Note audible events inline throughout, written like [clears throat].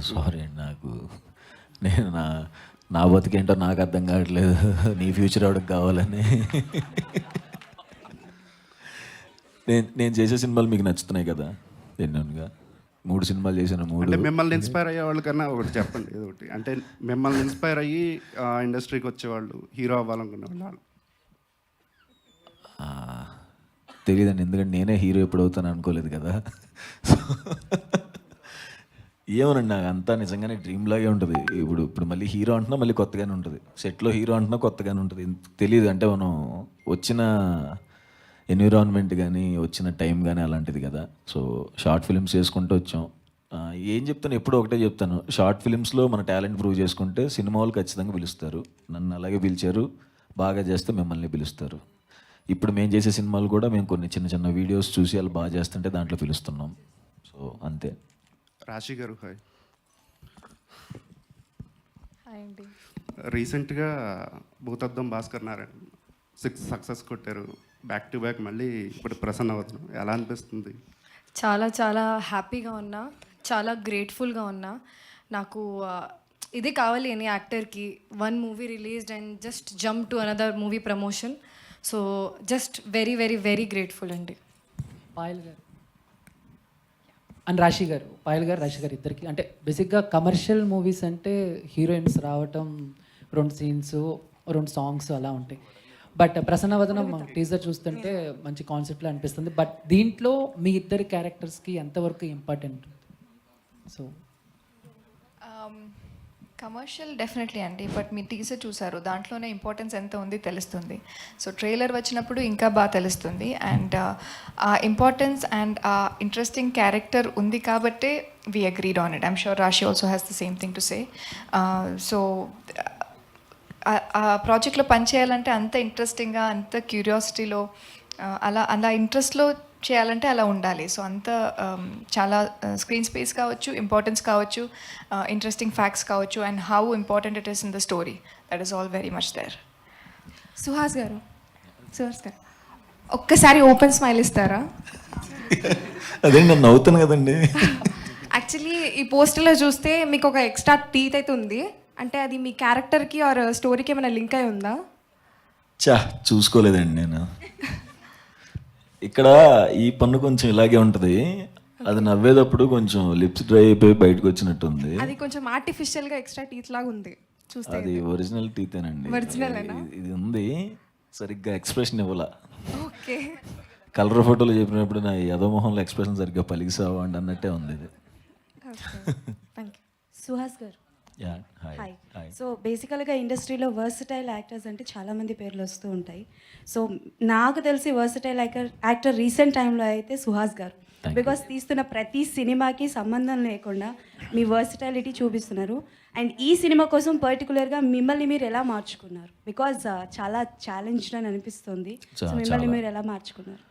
Sorry అండి నాకు నేను నా నా బతికేంటో నాకు అర్థం కావట్లేదు. నీ ఫ్యూచర్ ఎవరికి కావాలని. నేను నేను చేసే సినిమాలు మీకు నచ్చుతున్నాయి కదా ఎన్నోనుగా మూడు సినిమాలు చేసిన మూడు అంటే మిమ్మల్ని ఇన్స్పైర్ అయ్యే వాళ్ళకన్నా ఒకటి చెప్పండి ఏదో ఒకటి. అంటే మిమ్మల్ని ఇన్స్పైర్ అయ్యి ఆ ఇండస్ట్రీకి వచ్చేవాళ్ళు హీరో అవ్వాలనుకునే వాళ్ళు తెలియదండి ఎందుకంటే నేనే హీరో ఎప్పుడు అవుతాను అనుకోలేదు కదా. ఏమనండి నాకు అంతా నిజంగానే డ్రీమ్ లాగే ఉంటుంది. ఇప్పుడు ఇప్పుడు మళ్ళీ హీరో అంటున్నా మళ్ళీ కొత్తగానే ఉంటుంది. సెట్లో హీరో అంటున్నా కొత్తగానే ఉంటుంది. తెలియదు అంటే మనం వచ్చిన ఎన్విరాన్మెంట్ కానీ వచ్చిన టైం కానీ అలాంటిది కదా. సో షార్ట్ ఫిల్మ్స్ చేసుకుంటూ వచ్చాం. ఏం చెప్తాను? ఎప్పుడు ఒకటే చెప్తాను. షార్ట్ ఫిల్మ్స్లో మన టాలెంట్ ప్రూవ్ చేసుకుంటే సినిమా వాళ్ళు ఖచ్చితంగా పిలుస్తారు. నన్ను అలాగే పిలిచారు. బాగా చేస్తే మిమ్మల్ని పిలుస్తారు. ఇప్పుడు మేము చేసే సినిమాలు కూడా మేము కొన్ని చిన్న చిన్న వీడియోస్ చూసి వాళ్ళు బాగా చేస్తుంటే దాంట్లో పిలుస్తున్నాం. సో అంతే. రాశి గారు హాయ్. హాయ్ అండి. రీసెంట్గా భూతద్దం భాస్కర్ నారాయణ సిక్స్ సక్సెస్ కొట్టారు. బ్యాక్ టు బ్యాక్ మళ్ళీ ఇప్పుడు ప్రసన్న అవుతున్నాం ఎలా అనిపిస్తుంది? చాలా చాలా హ్యాపీగా ఉన్నా చాలా గ్రేట్ఫుల్గా ఉన్నా. నాకు ఇదే కావాలి అని యాక్టర్కి. One movie released and just jump to another movie promotion so just very very very grateful అండి. పాయల్ గారు. అండ్ రాశి గారు పాయల్ గారు రాశి గారు ఇద్దరికి. అంటే బేసిక్గా కమర్షియల్ మూవీస్ అంటే హీరోయిన్స్ రావటం రెండు సీన్స్ రెండు సాంగ్స్ అలా ఉంటాయి. బట్ ప్రసన్నవదనం టీజర్ చూస్తుంటే మంచి కాన్సెప్ట్లో అనిపిస్తుంది. బట్ దీంట్లో మీ ఇద్దరి క్యారెక్టర్స్కి ఎంతవరకు ఇంపార్టెంట్? సో కమర్షియల్ డెఫినెట్లీ అండి బట్ మీ టీజర్ చూసారు దాంట్లోనే ఇంపార్టెన్స్ ఎంత ఉంది తెలుస్తుంది. సో ట్రైలర్ వచ్చినప్పుడు ఇంకా బాగా తెలుస్తుంది. అండ్ uh, ఆ ఇంపార్టెన్స్ అండ్ ఆ ఇంట్రెస్టింగ్ క్యారెక్టర్ ఉంది కాబట్టే we agreed on it I'm sure Rashi also has the same thing to say so ఆ ప్రాజెక్ట్లో పనిచేయాలంటే అంత ఇంట్రెస్టింగ్గా అంత క్యూరియాసిటీలో uh, అలా అలా ఇంట్రెస్ట్లో చేయాలంటే అలా ఉండాలి. సో అంత చాలా స్క్రీన్ స్పేస్ కావచ్చు ఇంపార్టెన్స్ కావచ్చు ఇంట్రెస్టింగ్ ఫ్యాక్ట్స్ కావచ్చు and how important it is in the story that is all very much there Suhas garu. Suhas garu. ఒక్కసారి ఓపెన్ స్మైల్ ఇస్తారా? అదే నేను నవ్వుతాను కదండి. యాక్చువల్లీ ఈ పోస్టర్లో చూస్తే మీకు ఒక ఎక్స్ట్రా టీత్ అయితే ఉంది. అంటే అది మీ క్యారెక్టర్కి ఆర్ స్టోరీకి ఏమైనా లింక్ అయి ఉందా? చా చూసుకోలేదండి నేను. ఇక్కడ ఈ పన్ను కొంచెం ఇలాగే ఉంటుంది. అది నవ్వేటప్పుడు కొంచెం లిప్స్ డ్రై అయిపోయి బయటకు వచ్చినట్టుంది. అది కొంచెం ఆర్టిఫిషియల్గా ఎక్స్ట్రా టీత్ లాగా ఉంది. చూస్తే అది ఒరిజినల్ టీతేనండి Original ఏనా? ఇది- ఉంది. సరిగ్గా ఎక్స్ప్రెషన్ ఇవ్వాల. ఓకే. కలర్ ఫోటోలో చెప్పినప్పుడు నా యదమోహంలో ఎక్స్ప్రెషన్ సరిగ్గా పలికిసావా అండి అన్నట్టే ఉంది ఇది. థ్యాంక్ యూ సుహాస్ గారు. యా హాయ్ సో బేసికల్గా ఇండస్ట్రీలో వర్సటైల్ యాక్టర్స్ అంటే చాలామంది పేర్లు వస్తూ ఉంటాయి. సో నాకు తెలిసి వర్సటైల్ యాక్టర్ యాక్టర్ రీసెంట్ టైంలో అయితే సుహాస్ గారు. బికాస్ తీస్తున్న ప్రతి సినిమాకి సంబంధం లేకుండా మీ వర్సటాలిటీ చూపిస్తున్నారు. అండ్ ఈ సినిమా కోసం పర్టికులర్గా మిమ్మల్ని మీరు ఎలా మార్చుకున్నారు? బికాజ్ చాలా ఛాలెంజ్డ్ అని అనిపిస్తుంది. సో మిమ్మల్ని. మీరు ఎలా మార్చుకున్నారు?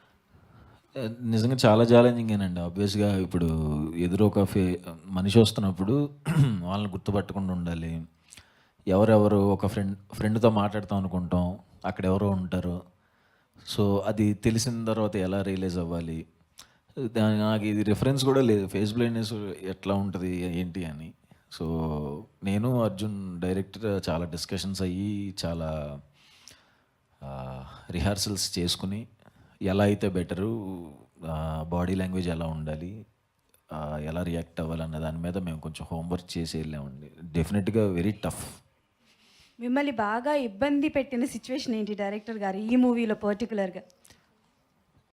నిజంగా చాలా ఛాలెంజింగేనండి ఆబ్వియస్గా ఇప్పుడు ఎదురు ఒక ఫే మనిషి వస్తున్నప్పుడు [clears throat] వాళ్ళని గుర్తుపట్టకుండా ఉండాలి. ఎవరెవరు ఒక ఫ్రెండ్ ఫ్రెండ్తో మాట్లాడతాం అనుకుంటాం అక్కడ ఎవరో ఉంటారు. సో అది తెలిసిన తర్వాత ఎలా రియలైజ్ అవ్వాలి? దాని నాకు ఇది రిఫరెన్స్ కూడా లేదు. ఫేస్ బ్లైండ్నెస్ ఎట్లా ఉంటుంది ఏంటి అని. సో నేను అర్జున్ డైరెక్టర్ చాలా డిస్కషన్స్ అయ్యి చాలా రిహార్సల్స్ చేసుకుని ఎలా అయితే బెటరు బాడీ లాంగ్వేజ్ ఎలా ఉండాలి ఎలా రియాక్ట్ అవ్వాలన్న దాని మీద మేము కొంచెం హోంవర్క్ చేసి వెళ్ళామండి. డెఫినెట్గా వెరీ టఫ్ మిమ్మల్ని బాగా ఇబ్బంది పెట్టిన సిచ్యువేషన్ ఏంటి డైరెక్టర్ గారు? ఈ మూవీలో పర్టికులర్గా